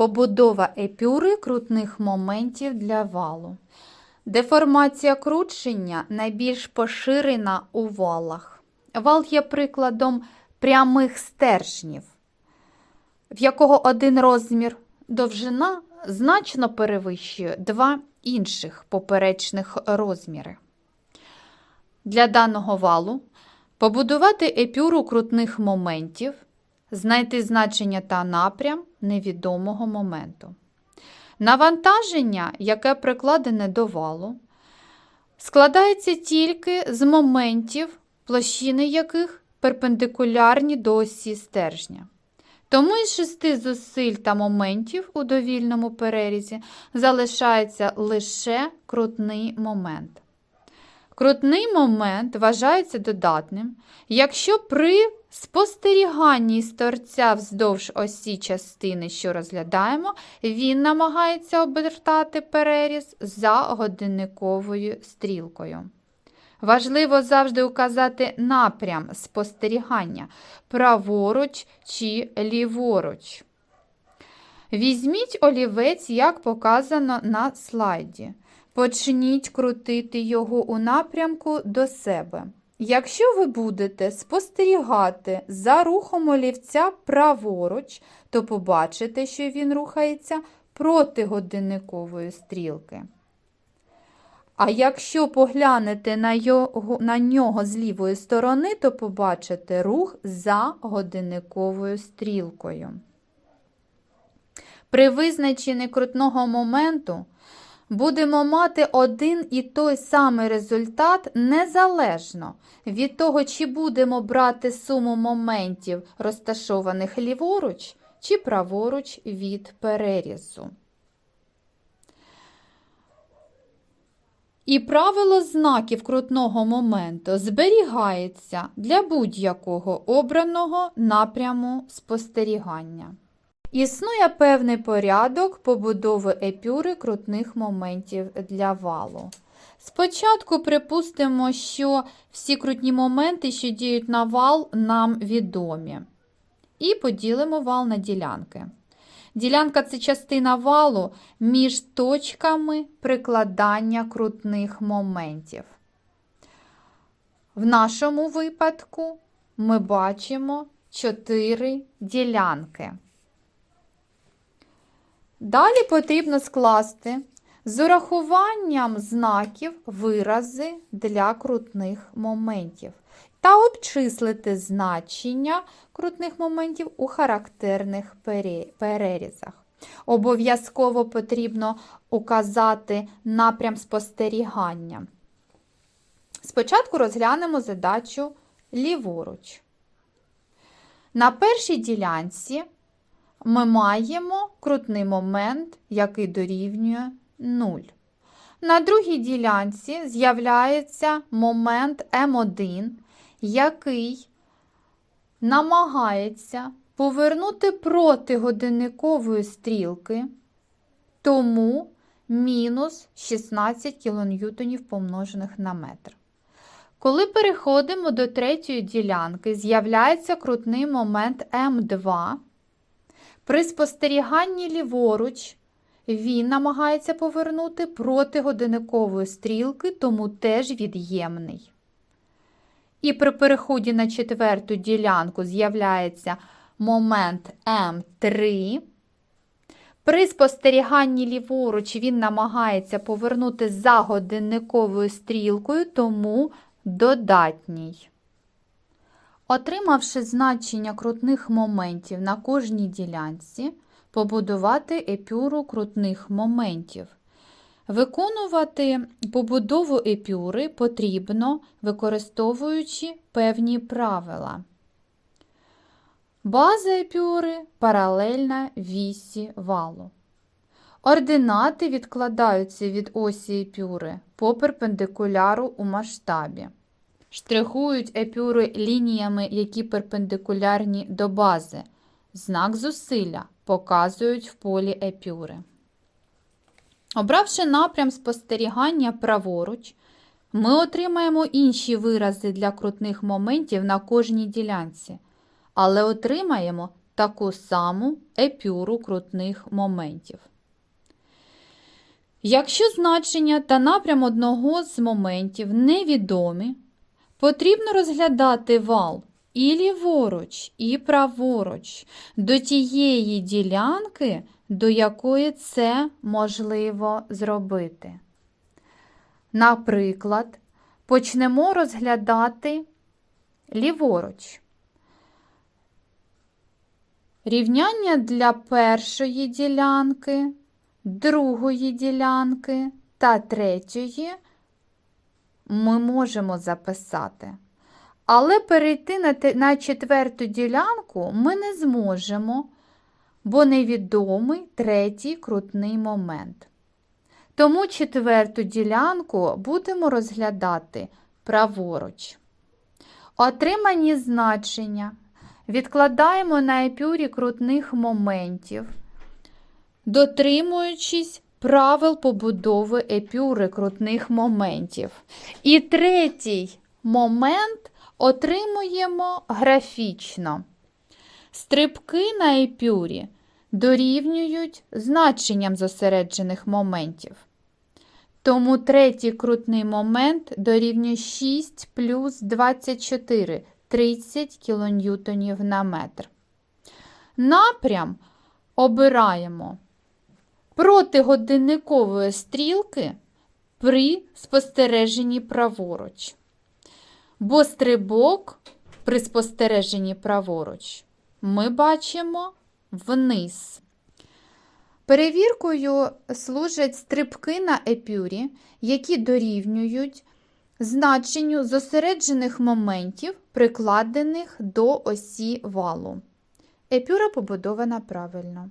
Побудова епюри крутних моментів для валу. Деформація кручення найбільш поширена у валах. Вал є прикладом прямих стержнів, в якого один розмір довжина значно перевищує два інших поперечних розміри. Для даного валу побудувати епюру крутних моментів, знайти значення та напрям невідомого моменту. Навантаження, яке прикладене до валу, складається тільки з моментів, площини яких перпендикулярні до осі стержня. Тому із шести зусиль та моментів у довільному перерізі залишається лише крутний момент. Крутний момент вважається додатним, якщо при спостеріганні з торця вздовж осі частини, що розглядаємо, він намагається обертати переріз за годинниковою стрілкою. Важливо завжди указати напрям спостерігання праворуч чи ліворуч. Візьміть олівець, як показано на слайді. Почніть крутити його у напрямку до себе. Якщо ви будете спостерігати за рухом олівця праворуч, то побачите, що він рухається проти годинникової стрілки. А якщо поглянете на, його, на нього з лівої сторони, то побачите рух за годинниковою стрілкою. При визначенні крутного моменту будемо мати один і той самий результат незалежно від того, чи будемо брати суму моментів, розташованих ліворуч чи праворуч від перерізу. І правило знаків крутного моменту зберігається для будь-якого обраного напряму спостерігання. Існує певний порядок побудови епюри крутних моментів для валу. Спочатку припустимо, що всі крутні моменти, що діють на вал, нам відомі. І поділимо вал на ділянки. Ділянка це частина валу між точками прикладання крутних моментів. В нашому випадку ми бачимо 4 ділянки. Далі потрібно скласти з урахуванням знаків вирази для крутних моментів та обчислити значення крутних моментів у характерних перерізах. Обов'язково потрібно указати напрям спостерігання. Спочатку розглянемо задачу ліворуч. На першій ділянці ми маємо крутний момент, який дорівнює 0. На другій ділянці з'являється момент М1, який намагається повернути проти годинникової стрілки, тому мінус 16 кН помножених на метр. Коли переходимо до третьої ділянки, з'являється крутний момент М2. При спостеріганні ліворуч він намагається повернути проти годинникової стрілки, тому теж від'ємний. І при переході на четверту ділянку з'являється момент М3. При спостеріганні ліворуч він намагається повернути за годинниковою стрілкою, тому додатній. Отримавши значення крутних моментів на кожній ділянці, побудувати епюру крутних моментів. Виконувати побудову епюри потрібно, використовуючи певні правила. База епюри паралельна вісі валу. Ординати відкладаються від осі епюри по перпендикуляру у масштабі. Штрихують епюри лініями, які перпендикулярні до бази. Знак зусилля показують в полі епюри. Обравши напрям спостерігання праворуч, ми отримаємо інші вирази для крутних моментів на кожній ділянці, але отримаємо таку саму епюру крутних моментів. Якщо значення та напрям одного з моментів невідомі, потрібно розглядати вал і ліворуч, і праворуч до тієї ділянки, до якої це можливо зробити. Наприклад, почнемо розглядати ліворуч. Рівняння для першої ділянки, другої ділянки та третьої ми можемо записати. Але перейти на, четверту ділянку ми не зможемо, бо невідомий третій крутний момент. Тому четверту ділянку будемо розглядати праворуч. Отримані значення відкладаємо на епюрі крутних моментів, дотримуючись правил побудови епюри крутних моментів. І третій момент отримуємо графічно. Стрибки на епюрі дорівнюють значенням зосереджених моментів. Тому третій крутний момент дорівнює 6 плюс 24 30 кН на метр. Напрям обираємо проти годинникової стрілки при спостереженні праворуч. Бо стрибок при спостереженні праворуч ми бачимо вниз. Перевіркою служать стрибки на епюрі, які дорівнюють значенню зосереджених моментів, прикладених до осі валу. Епюра побудована правильно.